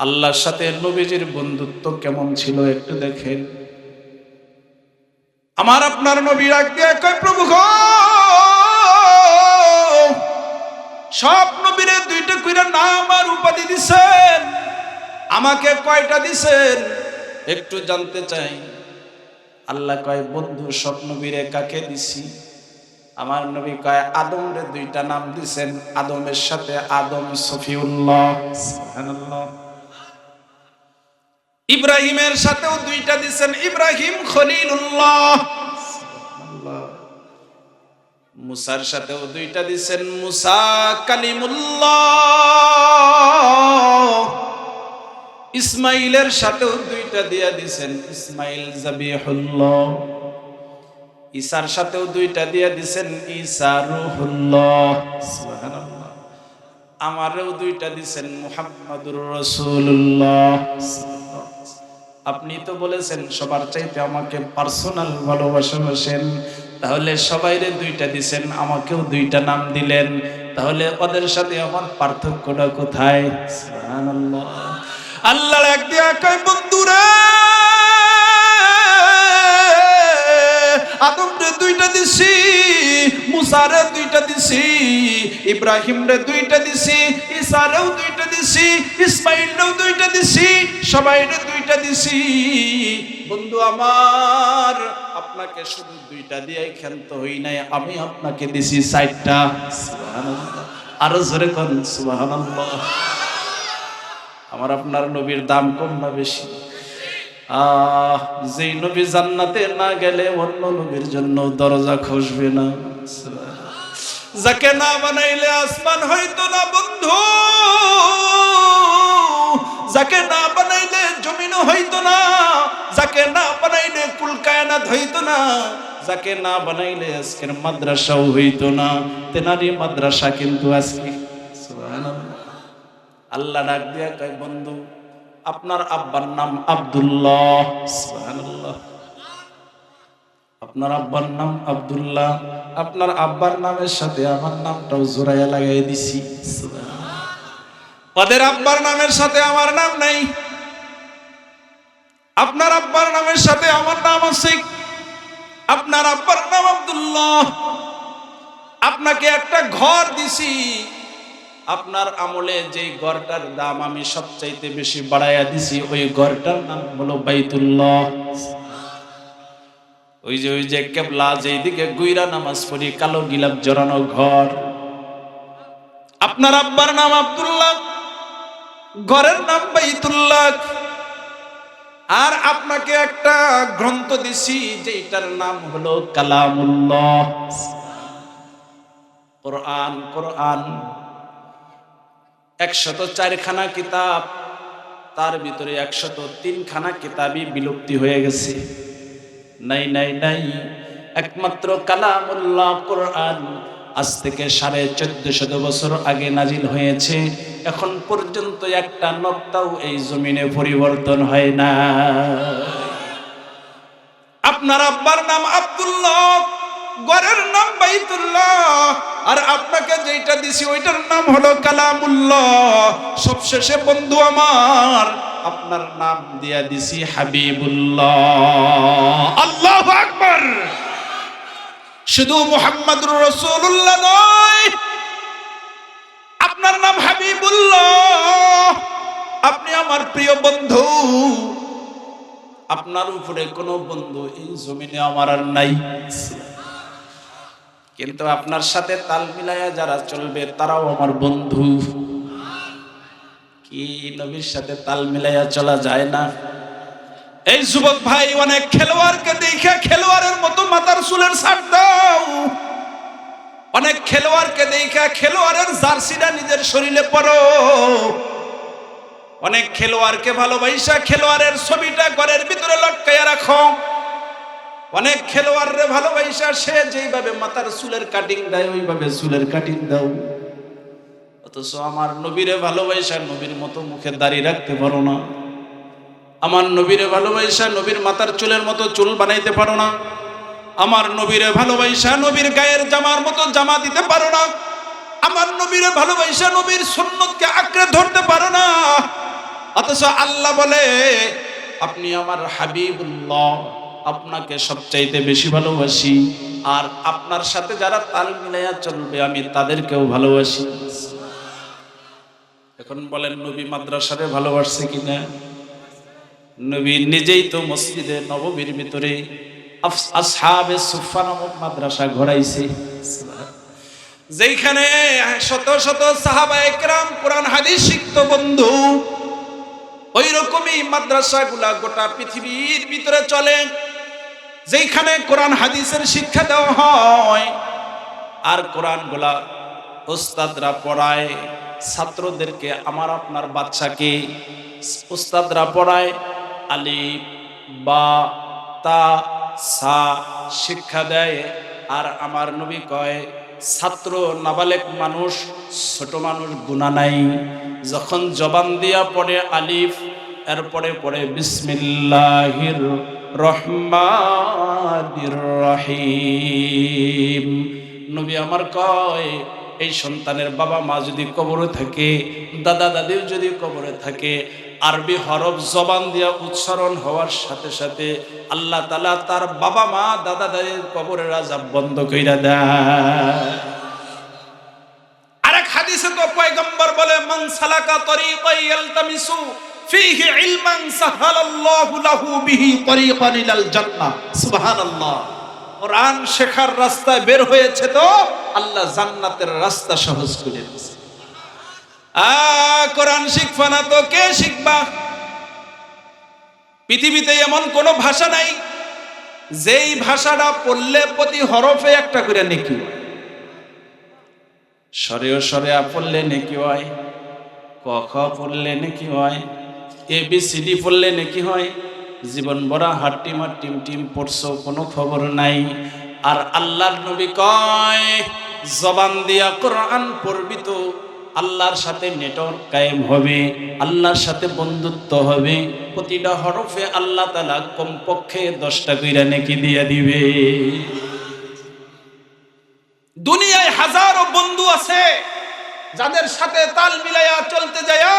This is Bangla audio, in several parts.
আল্লাহর সাথে নবীজির বন্ধুত্ব কেমন ছিল একটু দেখেন। আমার আপনার নবী রাখ দিয়ে কয়, প্রভু সব নবীরে দুইটা কইরা নাম আর উপাধি দিছেন। আমাকে কয়টা দিছেন? একটু জানতে চাই। আল্লাহ কয়, বন্ধু, সব নবীরে কাকে দিছি? আমার নবী কয়, আদমরে দুইটা নাম দিছেন, আদমের সাথে আদম সফিউল্লাহ। ইব্রাহিমের সাথেও দুইটা দিছেন, ইব্রাহিম খলিলুল্লাহ। মুসার সাথেও দুইটা দিছেন, মুসা কালিমুল্লাহ। ইসমাইলের সাথেও দুইটা দিয়া দিছেন, ইসমাইল জাবিহুল্লাহ। ঈসার সাথেও দুইটা দিয়া দিছেন, ঈসা রুহুল্লাহ। সুবহানাল্লাহ। আমারও দুইটা দিছেন, মুহাম্মাদুর রাসূলুল্লাহ। আপনি তো বলেছেন, সবার চাইতে আমাকে পার্সোনাল ভালোবাসেন তাহলে সবাইরে দুইটা দিছেন, আমাকেও দুইটা নাম দিলেন। তাহলে ওদের সাথে আমার পার্থক্যটা কোথায়? আল্লাহ এক দিয়া কয়, বন্ধুরা আদম রে দুইটা দিছি, মুসারে দুইটা দিছি ইব্রাহিম রে দুইটা দিছি, ঈসারেও দুইটা দিছি ইসমাইলেও দুইটা দিছি, সবাইরে দুইটা দিছি। বন্ধু আমার, আপনাকে শুধু দুইটা দিয়েই খেলতে হই নাই, আমি আপনাকে দিছি চারটা। আরও জোরে কোন, সুবহানাল্লাহ। আমার আপনার নবীর দাম কম না বেশি? আহ, যেই নবী জান্নাতে না গেলে অন্য নবীর জন্য দরজা খসবে না। যাকে না বানাইলে আসমান হইতো না, বন্ধু। যাকে না বানাইলে জমিন হইতো না, যাকে না বানাইলে কুলকায়নাত হইতো না, যাকে না বানাইলে আজকের মাদ্রাসাও হইতো না। তেনারি মাদ্রাসা কিন্তু আজকে। আল্লাহ ডাক দিয়া কয়, বন্ধু, আপনার আব্বার নাম আব্দুল্লাহ। আপনার আব্বার নাম আব্দুল্লাহ। আপনার আব্বার নামের সাথে আমার নামটাও জোড়াইয়া লাগাই দিছি। ওদের আব্বার নামের সাথে আমার নাম নাই। আপনার আব্বার নামের সাথে আমার নাম আছে। আপনার আব্বার নাম আব্দুল্লাহ। আপনাকে একটা ঘর দিছি। আপনার আমলে যে ঘরটার দাম আমি সবচাইতে বেশি বাড়াইয়া দিছি, ওই ঘরটার নাম হলো বাইতুল্লাহ। ওই যে ওই যে কেবলা যেই দিকে গুইরা নামাজ পড়ি, কালো গিলাপ জড়ানো ঘর। আপনার আব্বার নাম আব্দুল্লাহ। ঘরের নাম বাইতুল্লাহ। আর আপনাকে একটা গ্রন্থ দিছি যেটার নাম হলো কালামুল্লাহ। কোরআন কোরআন। একশত চারখানা কিতাব, তার ভিতরে একশত তিনখানা কিতাবই বিলুপ্তি হয়ে গেছে। নাই নাই নাই। একমাত্র কালামুল্লাহ কোরআন আজ থেকে সাড়ে চোদ্দ শত বছর আগে নাজিল হয়েছে। এখন পর্যন্ত একটা নক্তাও এই জমিনে পরিবর্তন হয় না। আপনার আব্বার নাম আব্দুল্লাহ গরের নাম বাইতুল্লাহ, আর আপনাকে যেটা দিছি ওইটার নাম হলো কালামুল্লাহ। সবশেষে বন্ধু আমার, আপনার নাম দিয়া দিছি হাবিবুল্লাহ। আল্লাহ আকবার। শুধু মুহাম্মাদুর রাসূলুল্লাহ নয় আপনার নাম হাবিবুল্লাহ। আপনি আমার প্রিয় বন্ধু। আপনার উপরে কোনো বন্ধু এই জমিনে আমার আর নাই। কিন্তু আপনার সাথে তাল মিলাইয়া যারা চলবে, তারাও আমার বন্ধু। কি নবীর সাথে তাল মিলাইয়া চলা যায় না? এই যুবক ভাই, অনেক খেলোয়াড়কে দেখে খেলোয়াড়ের মতো মাথার চুলের ছাড় দাও অনেক খেলোয়াড়কে দেখে খেলোয়াড়ের জার্সিটা নিজের শরীরে পরো। অনেক খেলোয়াড়কে ভালোবাসা খেলোয়াড়ের ছবিটা ঘরের ভিতরে লটকাইয়া রাখো। অনেক খেলোয়াড়রে ভালোবাসা সে যেইভাবে মাথার চুলের কাটিং দেয়, ওইভাবে চুলের কাটিং দাও। অথচ আমার নবীরে ভালোবাসা নবীর মতো মুখে দাড়ি রাখতে পারো না। আমার নবীরে ভালোবাসা নবীর মাথার চুলের মতো চুল বানাইতে পারো না। আমার নবীরে ভালোবাসা নবীর গায়ের জামার মতো জামা দিতে পারো না। আমার নবীরে ভালোবাসা নবীর সুন্নতকে আঁকড়ে ধরতে পারো না। অথচ আল্লাহ বলে, আপনি আমার হাবিবুল্লাহ, আপনাকে সবচাইতে বেশি ভালোবাসি। আর আপনার সাথে যারা তাল মিলাইয়া চলবে, আমি তাদেরকেও ভালোবাসি। এখন বলেন, নবী মাদ্রাসারে ভালোবাসছে কিনা? নবী নিজেই তো মসজিদে নববীর ভিতরে আসহাবে সুফা নামক মাদ্রাসা ঘোরাইছে। যেখানে শত শত সাহাবা একরাম কোরআন হাদিস শিখত বন্ধু ওই রকমই মাদ্রাসাগুলা গোটা পৃথিবীর ভিতরে চলে। যেখানে কোরআন হাদিসের শিক্ষা দেওয়া হয়, আর কোরআনগুলা ওস্তাদরা পড়ায়, ছাত্রদেরকে, আমার আপনার বাচ্চাকে ওস্তাদরা পড়ায়, আলিফ, বা, তা সা শিক্ষা দেয়। আর আমার নবী কয়, ছাত্র নাবালেক মানুষ, ছোট মানুষ গুণা নাই। যখন জবান দিয়া পড়ে আলিফ, এরপরে পড়ে বিসমিল্লাহির রহমানির রহিম। নবী আমার কয়, এই সন্তানের বাবা মা যদি কবরে থাকে, দাদা দাদিও যদি কবরে থাকে আরবি হরফ জবান দিয়া উচ্চারণ হওয়ার সাথে সাথে আল্লাহ তালা তার বাবা মা, দাদা দাদির কবরের আজাব বন্ধ কইরা দেয়। তো লাহু শেখার রাস্তায় বের হয়েছে তো, আল্লাহ জান্নাতের রাস্তা সহজ করে দিয়েছে। আ, কোরআন শিখবা না তো কে শিখবা? পৃথিবীতে এমন কোনো ভাষা নাই, যেই ভাষাটা পড়লে প্রতি হরফে একটা করে নেকি সরেও সরে পড়লে নাকি হয়, ক, খ পড়লে নাকি হয়, এ, বি, সি, ডি পড়লে নাকি হয়। জীবন ভরা হাট্টিম টিম টিম পড়ছো, কোনো খবর নাই। আর আল্লাহর নবী কয়, জবান দিয়া কোরআন পড়বি তো আল্লাহর সাথে নেটওয়ার্ক কায়েম হবে, আল্লাহর সাথে বন্ধুত্ব হবে, প্রতিটা হরফে আল্লাহ তালা কমপক্ষে দশটা কইরা নাকি দিয়া দিবে। দুনিয়ায় হাজারো বন্ধু আছে, যাদের সাথে তাল মিলাইয়া চলতে যায়া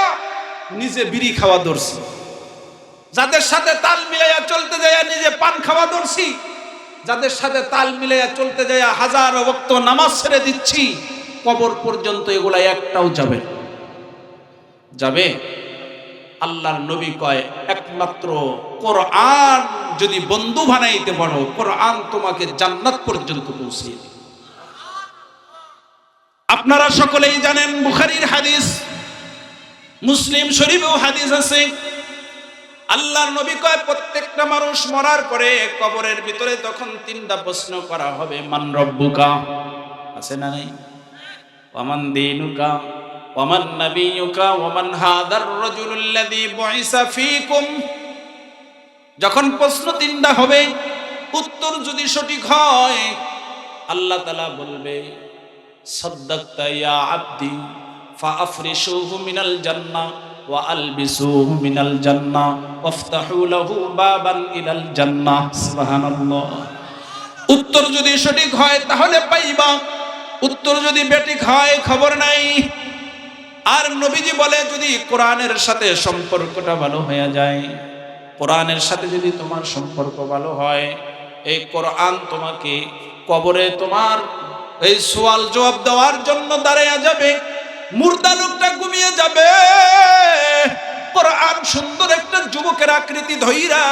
নিজে বিড়ি খাওয়া ধরছি। যাদের সাথে তাল মিলাইয়া চলতে যায়া নিজে পান খাওয়া ধরছি, যাদের সাথে তাল মিলাইয়া চলতে যায়া হাজারো ভক্ত নামাজ ছেড়ে দিচ্ছি কবর পর্যন্ত এগুলা একটাও যাবে যাবে? আল্লাহর নবী কয়, একমাত্র কোরআন যদি বন্ধু বানাইতে পারো, কোরআন তোমাকে জান্নাত পর্যন্ত পৌঁছিয়ে আপনারা সকলেই জানেন বুখারীর হাদিস, মুসলিম শরীফেও হাদিস আছে। আল্লাহর নবী কয়, প্রত্যেকটা মানুষ মরার পরে কবরের ভিতরে তখন তিনটা প্রশ্ন করা হবে, মান রব্বুকা? আছে না নাই? ওয়ামান দীনুকা ওয়ামান নাবিয়ুকা ওয়ামান হাদার রাজুলুল্লাযী বুইসা ফীকুম যখন প্রশ্ন তিনটা হবে উত্তর যদি সঠিক হয় আল্লাহ তাআলা বলবে صدقت يا عبدي فأفرشوه من الجنة وألبسوه من الجنة وافتحوا له بابا إلى الجنة سبحان الله উত্তর যদি সঠিক হয় তাহলে পাইবা উত্তর যদি বেঠিক হয় খবর নাই। আর নবীজি বলে, যদি কোরআনের সাথে সম্পর্কটা ভালো হয়ে যায়, কোরআনের সাথে যদি তোমার সম্পর্ক ভালো হয়, এই কোরআন তোমাকে কবরে তোমার এই সোয়াল জবাব দেওয়ার জন্য দাঁড়াইয়া যাবে। মুর্দা লোকটা ঘুমিয়ে যাবে। কোরআন সুন্দর একটা যুবকের আকৃতি ধইরা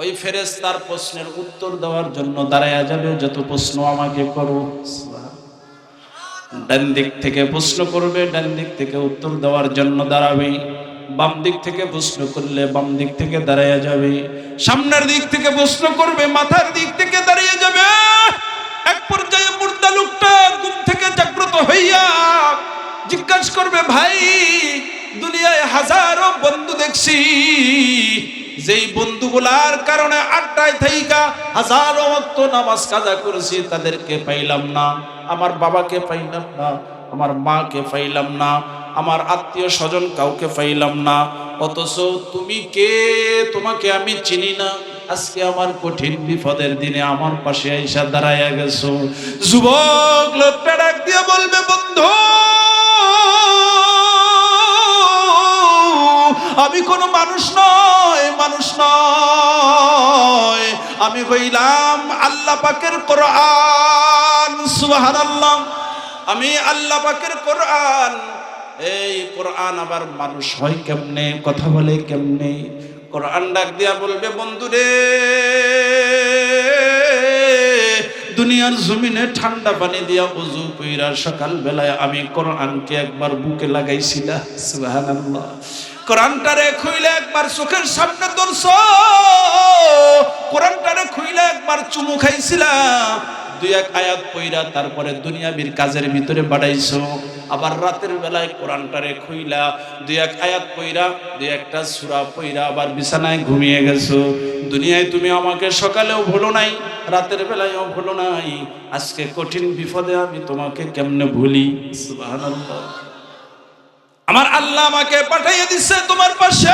ওই ফেরেস তার প্রশ্নের উত্তর দেওয়ার জন্য দাঁড়াইয়া যাবে, যত প্রশ্ন আমাকে করো। ডান দিক থেকে প্রশ্ন করবে, ডান দিক থেকে উত্তর দেওয়ার জন্য দাঁড়াবে। বাম দিক থেকে প্রশ্ন করলে বাম দিক থেকে দাঁড়াইয়া যাবে। সামনের দিক থেকে প্রশ্ন করবে, মাথার দিক থেকে দাঁড়িয়ে যাবে। এক পর্যায়ে মুর্দা লোকটা ঘুম থেকে জাগ্রত হইয়া জিজ্ঞাসা করবে, ভাই, দুনিয়ায় হাজারো বন্ধু দেখছি। যেই বন্ধুগুলার কারণে আড্ডায় থাইকা হাজারো অক্ত নামাজ কাজা করেছি, তাদেরকে পাইলাম না। আমার বাবাকে পাইলাম না, আমার মাকে পাইলাম না, আমার আত্মীয় স্বজন কাউকে পাইলাম না। অথচ তুমি কে? তোমাকে আমি চিনি না। আজকে আমার কঠিন বিপদের দিনে আমার পাশে আইসা দাঁড়াইয়া গেছো। যুবক লোকটা ডাক দিয়ে বলবে, বন্ধু! আমি কোনো মানুষ নয় মানুষ নয়। আমি হইলাম আল্লাহ পাকের কোরআন, সুবহানাল্লাহ। আমি আল্লাহ পাকের কোরআন। এই কোরআন আবার মানুষ হয় কেমনে? কথা বলে কেমনে? কোরআন ডাক দিয়া বলবে, বন্ধুরে, দুনিয়ার জমিনে ঠান্ডা পানি দিয়া উজু কইরা সকাল বেলায় আমি কোরআনকে একবার বুকে লাগাইছিলাম সুবহানাল্লাহ। কোরআনটারে খুইলে একবার চোখের সামনে ধরছ। কোরআনটারে খুইলে একবার চুমু খাইছিলাম দুই এক আয়াত পইরা তারপরে দুনিয়াবির কাজের ভিতরে বাড়াইছো। আবার রাতের বেলায় কোরআনটারে খুইলা দুই এক আয়াত পইরা, দুই একটা সুরা পইরা আবার বিছানায় ঘুমিয়ে গেছো। দুনিয়ায় তুমি আমাকে সকালেও ভুলো নাই, রাতের বেলায়ও ভুলো নাই। আজকে কঠিন বিপদে আমি তোমাকে কেমনে ভুলি? সুবহানাল্লাহ। আমার আল্লাহ আমাকে পাঠাইয়া দিচ্ছে তোমার পাশে।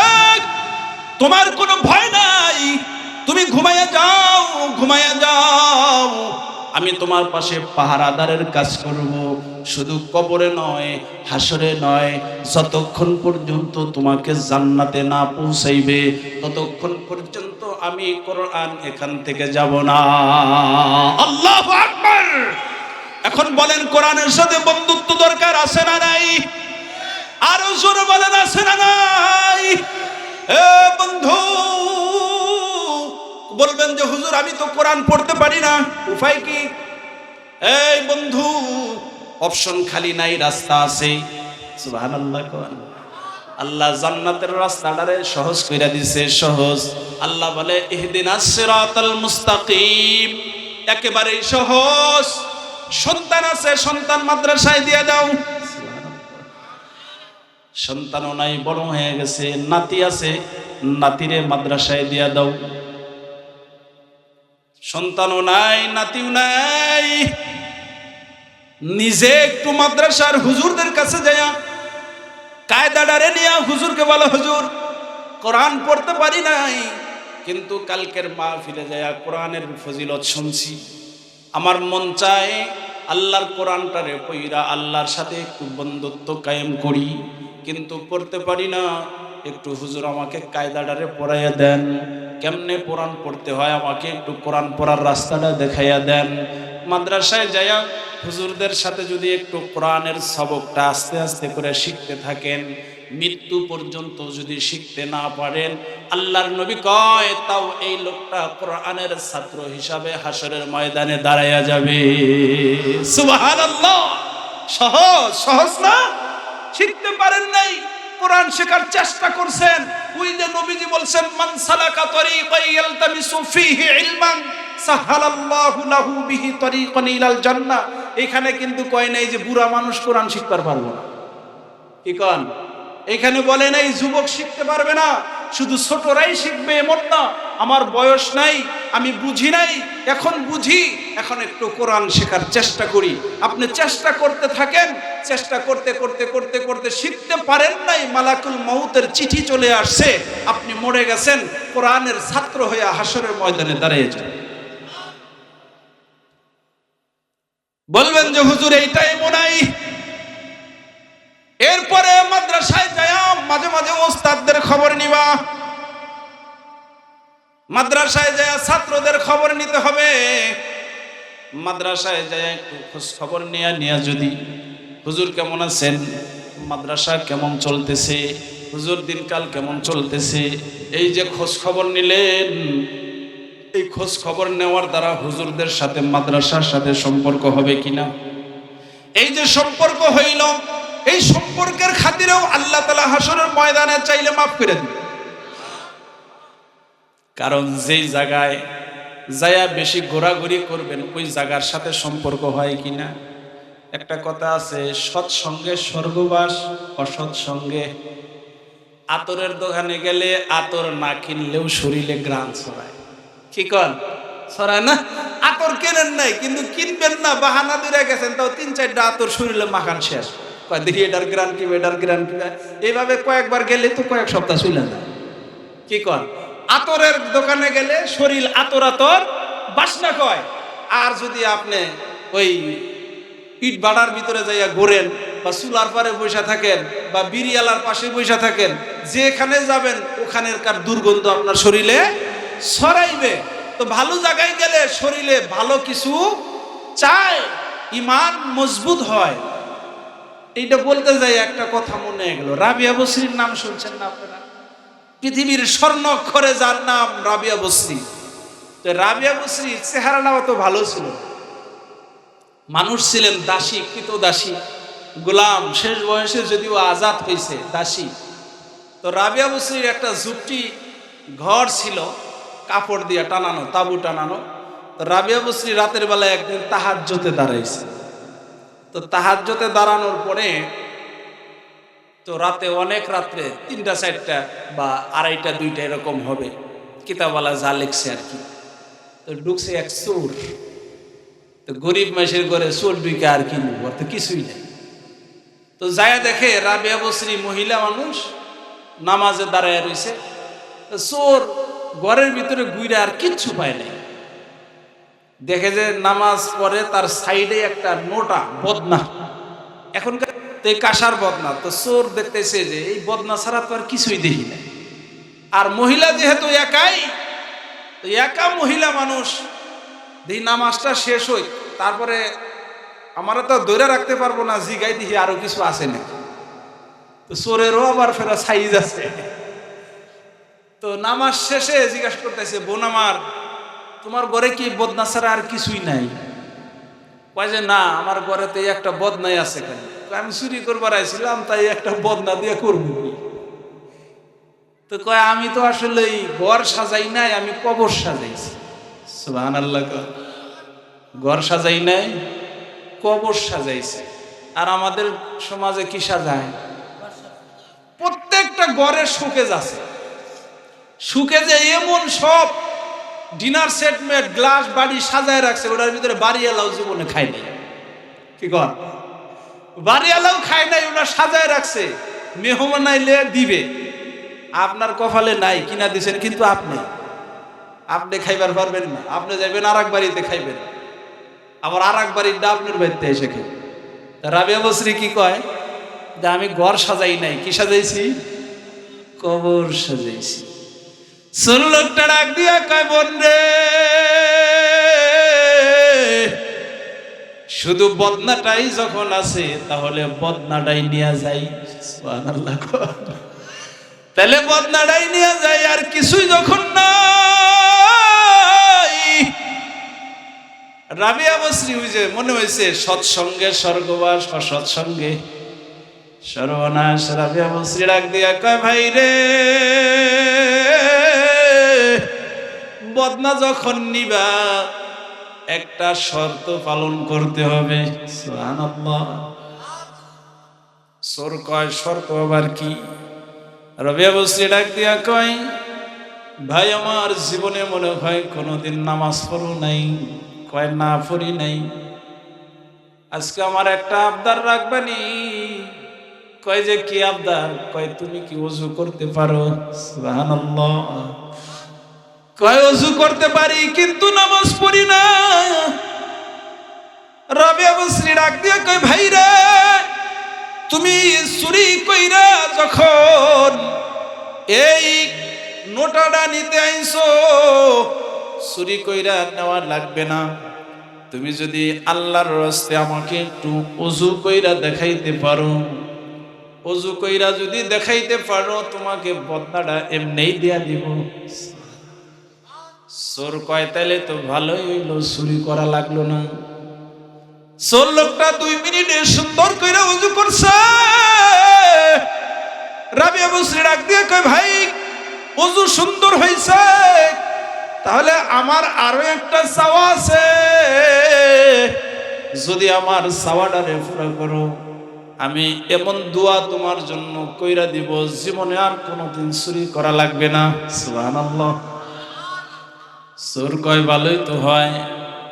তোমার কোনো ভয় নাই। তুমি ঘুমাইয়া যাও ঘুমাইয়া যাও। আমি তোমার পাশে পাহারাদারের কাজ করব। শুধু কবরে নয়, হাসরে নয়, যতক্ষণ পর্যন্ত তোমাকে জান্নাতে না পৌঁছাইবে, ততক্ষণ পর্যন্ত আমি কোরআন এখান থেকে যাব না। আল্লাহ আকবার! এখন বলেন, কোরআনের সাথে বন্ধুত্ব দরকার আছে না নাই? আরও জোরে বলেন, আছে না নাই? এ বন্ধু, বলবেন যে, হুজুর, আমি তো কোরআন পড়তে পারি না। উপায় কি? এই বন্ধু, অপশন খালি নাই, রাস্তা আছে। কোরআন। আল্লাহ জান্নাতের রাস্তাটারে সহজ কইরা দিছে, সহজ। আল্লাহ বলে ইহদিনাস সিরাতাল মুস্তাকিম। একেবারেই সহজ। সন্তান আছে, সন্তান মাদ্রাসায় দিয়ে দাও। সন্তানও নাই, বড় হয়ে গেছে, নাতি আছে, নাতিরে মাদ্রাসায় দিয়া দাও। সন্তানও নাই, নাতিও নাই। নিজে একটু মাদ্রাসার হুজুরদের কাছে যায়া কায়দাডারে নিয়া হুজুরকে বলো, হুজুর, কোরআন পড়তে পারি নাই, কিন্তু কালকের মা ফিরে যায় কোরআনের ফজিলত শুনছি। আমার মন চায় আল্লাহর কোরআনটারে পইরা আল্লাহর সাথে একটু বন্ধুত্ব কায়েম করি। কিন্তু পড়তে পারি না। একটু হুজুর আমাকে কায়দাটারে পড়াইয়া দেন। কেমনে কোরআন পড়তে হয় আমাকে একটু কোরআন পড়ার রাস্তাটা দেখাইয়া দেন। মাদ্রাসায় যাইয়া হুজুরদের সাথে যদি একটু কোরআনের সবকটা আস্তে আস্তে করে শিখতে থাকেন, মৃত্যু পর্যন্ত যদি শিখতে না পারেন, আল্লাহর নবী কয়, তাও এই লোকটা কোরআনের ছাত্র হিসাবে হাসরের ময়দানে দাঁড়াইয়া যাবে। সহজ সহজ না? শিখতে পারেন নাই। কোরআন শেখার চেষ্টা করছেন। ওই যে নবীজি বলছেন, মান সালাকা তরিকাই ইয়ালতামিসু ফিহি ইলমান, সাহালাল্লাহু লাহু বিহি তরিকান ইলাল জান্নাহ। এখানে কিন্তু কয় নাই যে, বুড়া মানুষ কোরআন শিখতে পারব না। কি কন? এখানে বলে নাই, যুবক শিখতে পারবে না। শুধু ছোটরাই শিখবে এমন না। আমার বয়স নাই, আমি বুঝি নাই, এখন বুঝি। এখন একটু কোরআন শেখার চেষ্টা করি। আপনি চেষ্টা করতে থাকেন, চেষ্টা করতে করতে করতে করতে শিখতে পারেন নাই, মালাকুল মৌতের চিঠি চলে আসছে। আপনি মরে গেছেন, কোরআনের ছাত্র হয়ে হাসরের ময়দানে দাঁড়িয়েছেন বলবেন যে, হুজুর, এইটাই মনাই এরপরে মাদ্রাসায় যায় মাঝে মাঝে ওস্তাদদের খবর নিবা। মাদ্রাসায় যায় ছাত্রদের খবর নিতে হবে। মাদ্রাসায় যায় একটু খোঁজ খবর নিয়ে নিয়ে যদি, হুজুর কেমন আছেন? মাদ্রাসা কেমন চলতেছে? হুজুর দিনকাল কেমন চলতেছে? এই যে খোঁজ খবর নিলেন, এই খোঁজ খবর নেওয়ার দ্বারা হুজুরদের সাথে মাদ্রাসার সাথে সম্পর্ক হবে কিনা? এই যে সম্পর্ক হইল এই সম্পর্কের খাতিরেও আল্লাহ তালা হাসরের ময়দানে চাইলে মাফ করে দিবে। কারণ যেই জায়গায় যায়া বেশি ঘোরাঘুরি করবেন, ওই জায়গার সাথে সম্পর্ক হয় কিনা? একটা কথা আছে সৎসঙ্গে স্বর্গবাস, অসৎ সঙ্গে আতরের দোকানে গেলে আতর না কিনলেও শরীরে গ্রাম ছড়ায়। কি কন? ছড়ায় না? আতর কেনেন নাই, কিন্তু কিনবেন না, বাহানা দূরে গেছেন, তাও তিন চারটা আতর শরীরে মাখান শেষ। কয়, দেখি এটার গ্রান কি, এটার গ্রান কি? এইভাবে কয়েকবার গেলে তো কয়েক সপ্তাহ চলে যায় কি কন আতরের দোকানে গেলে শরীর আতর আতর বাসনা কয়। আর যদি আপনি ওই ইট বাড়ার ভিতরে যাইয়া ঘোরেন বা চুলার পারে বসে থাকেন বা বিরিয়ালার পাশে বসে থাকেন, যেখানে যাবেন ওখানের কার দুর্গন্ধ আপনার শরীরে সরাইবে তো ভালো জায়গায় গেলে শরীরে ভালো কিছু চায়, ইমান মজবুত হয়। এইটা বলতে যাই একটা কথা মনে গেল। রাবিয়া বসরির নাম শুনছেন না আপনারা? পৃথিবীর স্বর্ণ অক্ষরে যার নাম রাবিয়া বসরি তো রাবিয়া বসরি চেহারাটাও তো ভালো ছিল। মানুষ ছিলেন দাসী কৃত দাসী গোলাম, শেষ বয়সে যদিও আজাদ হয়েছে, দাসী। তো রাবিয়া বসরির একটা ঝুপটি ঘর ছিল, কাপড় দিয়ে টানানো, তাবু টানানো। তো রাবিয়া বসরি রাতের বেলায় একদিন তাহার জোতে দাঁড়াইছে। তো তাহার জোতে দাঁড়ানোর পরে তো রাতে অনেক রাত্রে তিনটা, চারটা বা আড়াইটা, দুইটা এরকম হবে। কিতাবালা যা লেখছে আর কি। তো ঢুকছে এক চোর। তো গরিব মাসের ঘরে চোর ঢুকে আর কি নেব? তো কিছুই নেই। তো যায় দেখে রাবিয়া মহিলা মানুষ নামাজে দাঁড়ায় রয়েছে। চোর ঘরের ভিতরে ঘুরে আর কিচ্ছু পায় নাই। দেখে যে নামাজ পড়ে তার সাইডে একটা নোটা বদনা। এখনকার তো এই কাঁসার বদনা। তো চোর দেখতেছে যে এই বদনা ছাড়া তো আর কিছুই দেখি না। আর মহিলা যেহেতু একাই একা মহিলা মানুষ এই নামাজটা শেষ হই, তারপরে আমরা তো ধরে রাখতে পারব না, জিগাই দিহি, আরও কিছু আছে নাকি? তো চোরেরও আবার ফেরা সাইজ আছে। তো নামাজ শেষে জিজ্ঞাসা করতেছে, বোন আমার তোমার ঘরে কি বদনা ছাড়া আর কিছুই নাই? কয় যে, না, আমার ঘরে তো একটা বদনাই আছে কেন? আমি চুরি করবার আইছিলাম, তাই একটা বদনা দিয়ে করব। তো কয়, আমি তো আসলে ঘর সাজাই নাই, আমি কবর সাজাইছি। সুবহান আল্লাহ ঘর সাজাই নাই, কবর সাজাইছে। আর আমাদের সমাজে কি সাজায়? প্রত্যেকটা ঘরে শোকেজ আছে। শোকেজে এমন সব ডিনার সেট মেট গ্লাস বাড়ি সাজায় রাখছে, ওটার ভিতরে বাড়ি এলাও জীবনে খায় নাই। কি কর? বাড়ি এলাও খায় নাই ওটা সাজায় রাখছে। মেহমান আইলে দিবে। আপনার কপালে নাই, কিনা দিছেন কিন্তু আপনি। আপনি খাইবার পারবেন না। আপনি যাবেন আর এক বাড়িতে খাইবেন। আবার আর এক বাড়িটা আপনার বাড়িতে এসে খাই রাবিয়া বসরি কি কয়? যে আমি ঘর সাজাই নাই। কি সাজাইছি? কবর সাজাইছি। ষোলো লোকটা ডাক দিয়া কয়, বোন রে, শুধু বদনাটাই যখন আছে, তাহলে বদনাটাই নিয়ে যাই। তাহলে বদনাটাই নিয়ে যায় আর কিছুই যখন নাই। রাবিয়া বসরি হইছে মনে হয়েছে, সৎসঙ্গে স্বর্গবাস, অসৎসঙ্গে সর্বনাশ। রাবিয়া বসরি ডাক দিয়া কয়, ভাই রে বদনা যখন নিবা, একটা শর্ত পালন করতে হবে। সোর কয়, শর্ত আবার কি? রবিয়া বসরি ডাক দিয়া কয়, ভাই, আমার জীবনে মনে হয় কোনোদিন নামাজ পড়ো নাই, কয়, না পড়ি নাই। আজকে আমার একটা আবদার রাখবানি কয় যে, কি আবদার? কয়, তুমি কি ওযু করতে পারো? সুবহানাল্লাহ। কয় ওযু করতে পারি, কিন্তু নামাজ পড়ি না। রাবিয়া বসরি ডাক দিয়া কয়, ভাই রে, তুমি চুরি কইরা যখন এই নোটাটা নিতে আইছো চুরি কইরা নেওয়া লাগবে না। তুমি যদি আল্লাহর রাস্তে আমাকে একটু অজু কইরা দেখাইতে পারো। অজু কইরা যদি দেখাইতে পারো, তোমাকে বদনাটা এমনিই দিয়া দিব। চোর কয়, তাইলে তো ভালোই হইল, চুরি করা লাগল না। চোর লোকটা দুই মিনিটে সুন্দর কইরা উজু করছে। রাবিয়া বসরি ডাক দিয়ে কয়, ভাই, উজু সুন্দর হয়েছে তাহলে আমার আরও একটা চাওয়া আছে। যদি আমার চাওয়াটারে পুরো করো, আমি এমন দোয়া তোমার জন্য কইরা দিব, জীবনে আর কোনোদিন চুরি করা লাগবে না। সুবহানাল্লাহ। চোর কয় ভালোই তো হয়।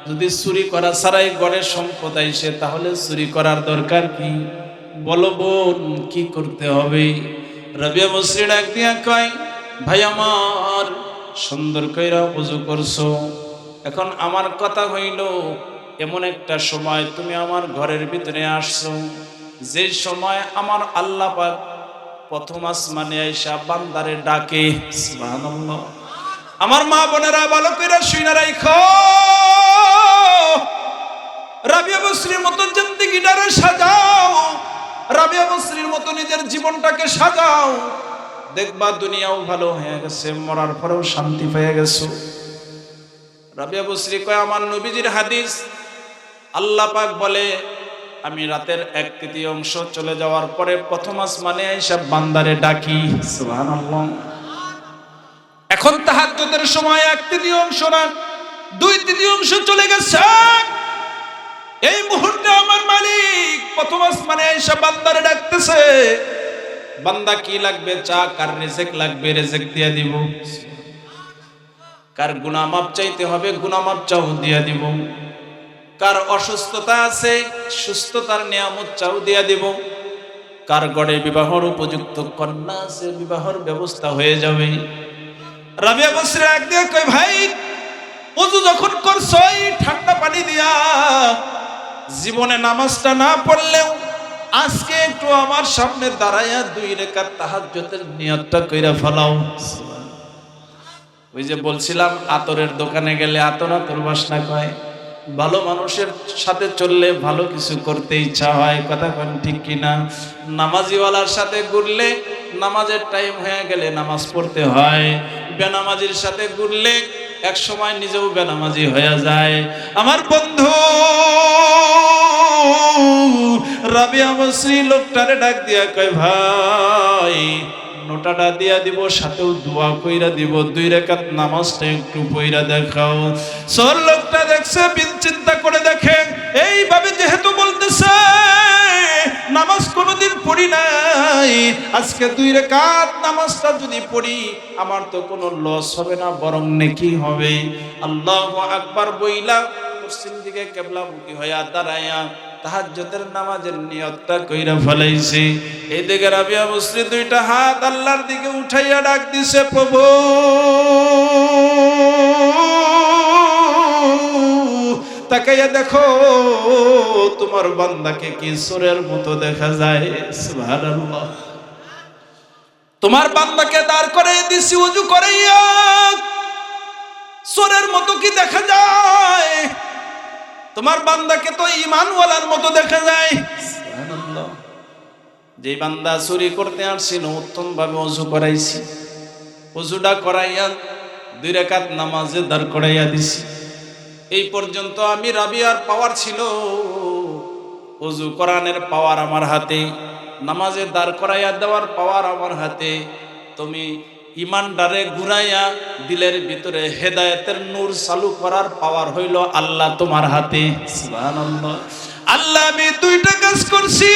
যদি চুরি করা ছাড়াই গড়ের সম্পদ আইসে তাহলে চুরি করার দরকার কি? বলো বোন, কি করতে হবে? রবিয়া বসরি ডাক দিয়া কয়, ভাই আমার, সুন্দর কইরা পুজো করছ। এখন আমার কথা হইল, এমন একটা সময় তুমি আমার ঘরের ভিতরে আসছো। যে সময় আমার আল্লাহ পাক প্রথম আসমানে আইসা বান্দারে ডাকে। আমার মা বোনেরা, বালকেরা শুইনা রাইখো। রাবিয়া বসরির মতো জিন্দিগিটারে সাজাও। রাবিয়া বসরির মতো নিজের জীবনটাকে সাজাও। দেখবা দুনিয়াও ভালো হয়ে গেছে, মরার পরেও শান্তি পেয়ে গেছো। রাবিয়া বসরি কয়, আমার নবীজির হাদিস। আল্লাহ পাক বলে, আমি রাতের এক তৃতীয় অংশ চলে যাওয়ার পরে প্রথম আসমানে এইসব বান্দারে ডাকি। সুবহানাল্লাহ। এখন তাহাজ্জুদের সময় এক তৃতীয় অংশ না, দুই তৃতীয় অংশ চলে গেছে। এই মুহূর্তে আমার মালিক প্রথম আসমানে এসে বান্দারে ডাকতেছে, বান্দা কি লাগবে চা? কার রেজেক লাগবে? রেজেক দিয়ে দিব। কার গুনামাপ চাইতে হবে? গুনামাপ চাও, দিয়ে দিব। কার অসুস্থতা আছে? সুস্থতার নিয়ামত চাও, দিয়ে দিব। কার গড়ে বিবাহর উপযুক্ত কন্যা আছে? বিবাহর ব্যবস্থা হয়ে যাবে। রাবিয়া বসরে এক দিয়ে কই, ভাই ওযু যখন করছ, এই ঠান্ডা পানি দিয়া জীবনে নামাজটা না পড়লেও আজকে একটু আমার সামনে দাঁড়াইয়া দুই রেখার তাহাজ্জুদের নিয়তটা কইরা ফেলাও। ওই যে বলছিলাম, আতরের দোকানে গেলে আতর আতর বাসনা কয়। ভালো মানুষের সাথে চললে ভালো কিছু করতে ইচ্ছা হয়, কথা কোন ঠিক কিনা নামাজিওয়ালার সাথে ঘুরলে নামাজের টাইম হয়ে গেলে নামাজ পড়তে হয়। বেনামাজির সাথে ঘুরলে এক সময় নিজেও বেনামাজি হয়ে যায়। আমার বন্ধু, রাবিয়া বসরি লোকটারে ডাক দিয়া কয়, ভাই, নোটাটা দিয়া দিব, সাথেও দোয়া কইরা দিব, দুই রেখাত নামাজটা একটু পইরা দেখাও। সর লোকটা দেখছে বিন চিন্তা করে দেখে, এইভাবে যেহেতু বলতেছে, নামাজ কোনোদিন পড়ি নাই। আজকে দুই রেখাত নামাজটা যদি পড়ি, আমার তো কোনো লস হবে না, বরং নেকি হবে। আল্লাহ আকবার বইলা পশ্চিম দিকে কেবলা কেবলামুখী হইয়া দাঁড়াইয়া তাহাজ্জুদের নামাজের নিয়তটা কইরা ফলাইছে। এই দিকে রাবিয়া মুসরি দুইটা হাত আল্লাহর দিকে উঠাইয়া ডাক দিছে, প্রভু! তাকাইয়া দেখো, তোমার বান্দাকে কি সুরের মতো দেখা যায়? সুবহানাল্লাহ। তোমার বান্দাকে দাঁড় করে দিছি, উজু করাইয়া সোরের মতো কি দেখা যায়? তোমার বান্দাকে তো ইমানওয়ালার মতো দেখা যায়। যে বান্দা চুরি করতে আসছিল উত্তম ভাবে অজু করাইছি। অজুটা করাইয়া দুই রেখাত নামাজে দাঁড় করাইয়া দিছি। এই পর্যন্ত আমি রাবিয়ার পাওয়ার ছিল। উজু কোরআনের পাওয়ার আমার হাতে, নামাজে দাঁড় করাইয়া দেওয়ার পাওয়ার আমার হাতে। তুমি ইমানদারে ঘুরাইয়া দিলের ভিতরে হেদায়েতের নূর চালু করার পাওয়ার হইল আল্লাহ তোমার হাতে। সুবহানাল্লাহ। আল্লাহ, আমি দুইটা কাজ করছি।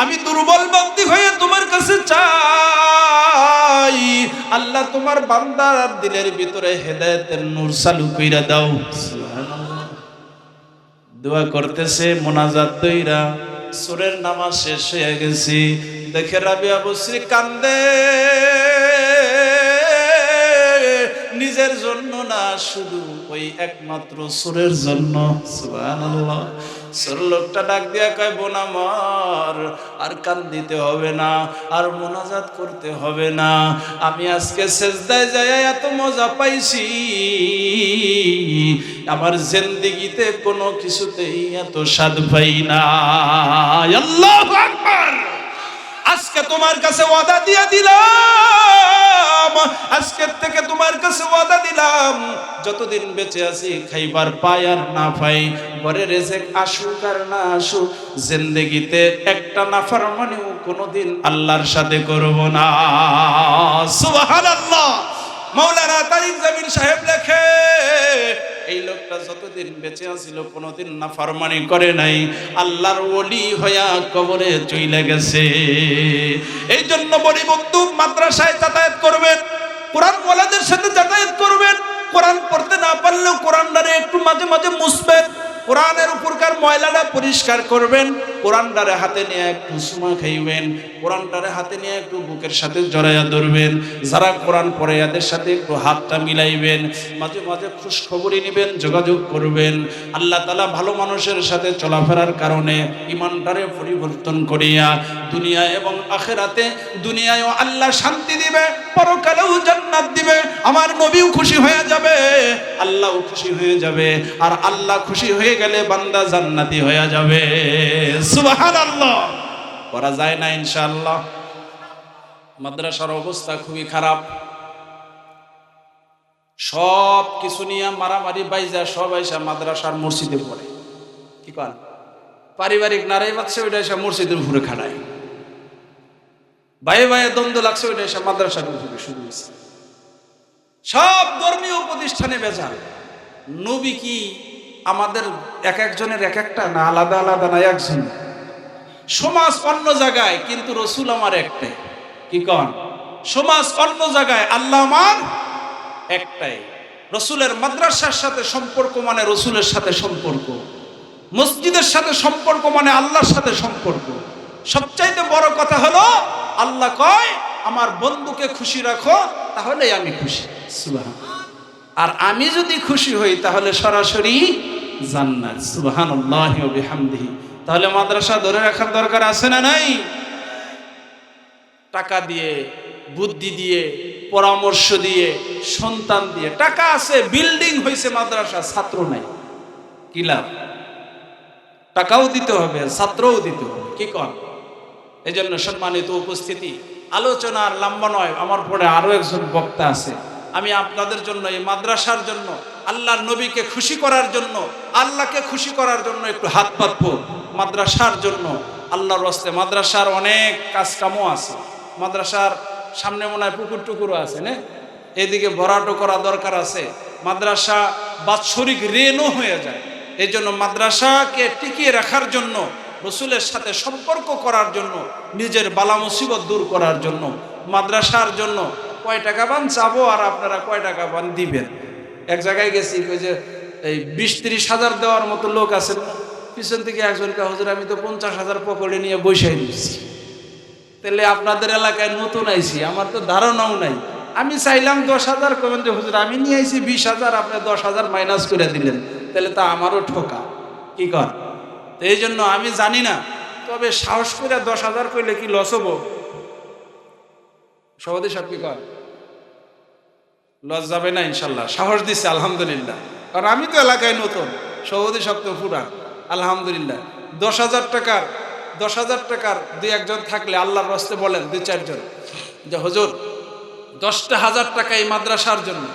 আমি দুর্বল বান্দি হয়ে তোমার কাছে চাই। আল্লাহ, তোমার বান্দার দিলের ভিতরে হেদায়েতের নূর চালু কইরা দাও। দোয়া করতেছে, মোনাজাত দইরা। সুরের নামাজ শেষ হয়ে গেছি। দেখে রাবিয়া বসরি কান্দে। নিজের জন্য শুধু ওই একমাত্র সুরের জন্য সুর লোকটা ডাক দিয়া কয় আর কান দিতে হবে না, আর মোনাজাত করতে হবে না। আমি আজকে সেজদায় যাই এত মজা পাইছি। আমার জিন্দিগিতে কোনো কিছুতেই এত স্বাদ পাই না আজকে তোমার কাছে ওয়াদা দিয়া দিলাম। আজকের থেকে তোমার কাছে ওয়াদা দিলাম। যতদিন বেঁচে আছি, খাইবার পাই আর না পাই, ঘরে রেজেক আসুক আর না আসুক, জিন্দেগিতে একটা নাফরমানিও কোনোদিন আল্লাহর সাথে করব না। সুবহানাল্লাহ। মাওলানা তারিক জামিল সাহেব লেখে এই যতদিন বেঁচে আছিল, কোনোদিন না ফারমানি করে নাই। আল্লাহর ওলি হইয়া কবরে চইলে গেছে। এই জন্য বলি বন্ধু মাদ্রাসায় যাতায়াত করবেন, কোরআন ওয়ালাদের সাথে যাতায়াত করবেন। কোরআন পড়তে না পারলেও কোরআনটারে একটু মাঝে মাঝে মুসবেন কোরআনের উপরকার ময়লাটা পরিষ্কার করবেন, কোরআনটারে হাতে নিয়ে একটু সুমা খাইবেন, কোরআনটারে হাতে নিয়ে একটু বুকের সাথে জড়াইয়া ধরবেন, যারা কোরআন পড়ে এদের সাথে একটু হাতটা মিলাইবেন, মাঝে মাঝে খুশ খবরই নেবেন, যোগাযোগ করবেন। আল্লাহ তালা ভালো মানুষের সাথে চলাফেরার কারণে ইমানটারে পরিবর্তন করিয়া দুনিয়া এবং আখেরাতে দুনিয়ায়ও আল্লাহ শান্তি দিবে, পরকালেও জান্নাত দিবে, আমার নবীও খুশি হয়ে যাবে, আল্লাহও খুশি হয়ে যাবে, আর আল্লাহ খুশি হয়ে গেলে বান্দা জান্নাতি হয়ে যাবে। করা যায় না ইনশাআল্লাহ। মাদ্রাসার অবস্থা খুবই খারাপ। সব কিছু নিয়ে মারামারি বাইজা সব এসে মাদ্রাসার মসজিদে পড়ে। কি কন? পারিবারিক নারাই বাচ্চা ওইটা এসে মসজিদের উপরে খাড়ায় বাইরে বাইরে দ্বন্দ্ব লাগছে, ওইটা এসে মাদ্রাসার উপরে শুরু হয়েছে। সব ধর্মীয় প্রতিষ্ঠানে বেজাল। নবী কি আমাদের এক একজনের এক একটা না আলাদা আলাদা না একজন? সমাজ অন্য জায়গায়, কিন্তু রসুল আমার একটাই। কি কন? সমাজ অন্য জায়গায়, আল্লাহ আমার একটাই। রসুলের মাদ্রাসার সাথে সম্পর্ক মানে রসুলের সাথে সম্পর্ক। মসজিদের সাথে সম্পর্ক মানে আল্লাহর সাথে সম্পর্ক। সবচাইতে বড় কথা হলো, আল্লাহ কয়, আমার বন্ধুকে খুশি রাখো তাহলে আমি খুশি। আর আমি যদি খুশি হই, তাহলে সরাসরি জান্নাত। ওয়া বিহামদিহি। তাহলে মাদ্রাসা ধরে রাখার দরকার আছে না নাই? টাকা দিয়ে, বুদ্ধি দিয়ে, পরামর্শ দিয়ে, সন্তান দিয়ে, টাকা আছে, বিল্ডিং হয়েছে মাদ্রাসা, ছাত্র নাই। কি লাভ? টাকাও দিতে হবে, ছাত্রও দিতে হবে, কি কর? এই জন্য সম্মানিত উপস্থিতি আলোচনার লম্বা নয়, আমার পরে আরও একজন বক্তা আছে। আমি আপনাদের জন্য, এই মাদ্রাসার জন্য, আল্লাহর নবীকে খুশি করার জন্য, আল্লাহকে খুশি করার জন্য একটু হাত পাতবো। মাদ্রাসার জন্য, আল্লাহর রস্তে মাদ্রাসার অনেক কাজ কামও আছে। মাদ্রাসার সামনে মনে হয় পুকুর টুকুরও আছে, না? এদিকে ভরাটো করা দরকার আছে। মাদ্রাসা বাৎসরিক ঋণও হয়ে যায়। এই জন্য মাদ্রাসাকে টিকিয়ে রাখার জন্য, রসুলের সাথে সম্পর্ক করার জন্য, নিজের বালা মুসিবত দূর করার জন্য, মাদ্রাসার জন্য কয় টাকা পান চাবো আর আপনারা কয় টাকা পান দিবেন। এক জায়গায় গেছি, ওই যে এই বিশ তিরিশ হাজার দেওয়ার মতো লোক আছে। পিছন থেকে একজনকে হুজুর, আমি তো পঞ্চাশ হাজার পকড়ে নিয়ে বসে দিচ্ছি তাহলে আপনাদের এলাকায় নতুন আইছি, আমার তো ধারণাও নাই। আমি চাইলাম দশ হাজার কমেন যে, হুজুর, আমি নিয়ে আইছি বিশ হাজার, আপনি দশ হাজার মাইনাস করে দিলেন। তাহলে তা আমারও ঠোকা, কি কর? তো এই জন্য আমি জানি না, তবে সাহস করে দশ হাজার করলে কি লস হব? সভাপতি সব কি কর লস যাবে না ইনশাল্লাহ। সাহস দিচ্ছে আলহামদুলিল্লাহ। কারণ আমি তো এলাকায় নতুন, সৌদি ফুরান পুরা আলহামদুলিল্লাহ। দশ হাজার টাকার, দশ হাজার টাকার দুই একজন থাকলে আল্লাহর রস্তে বলেন, দুই চারজন। যে হজুর, দশটা হাজার টাকা এই মাদ্রাসার জন্য।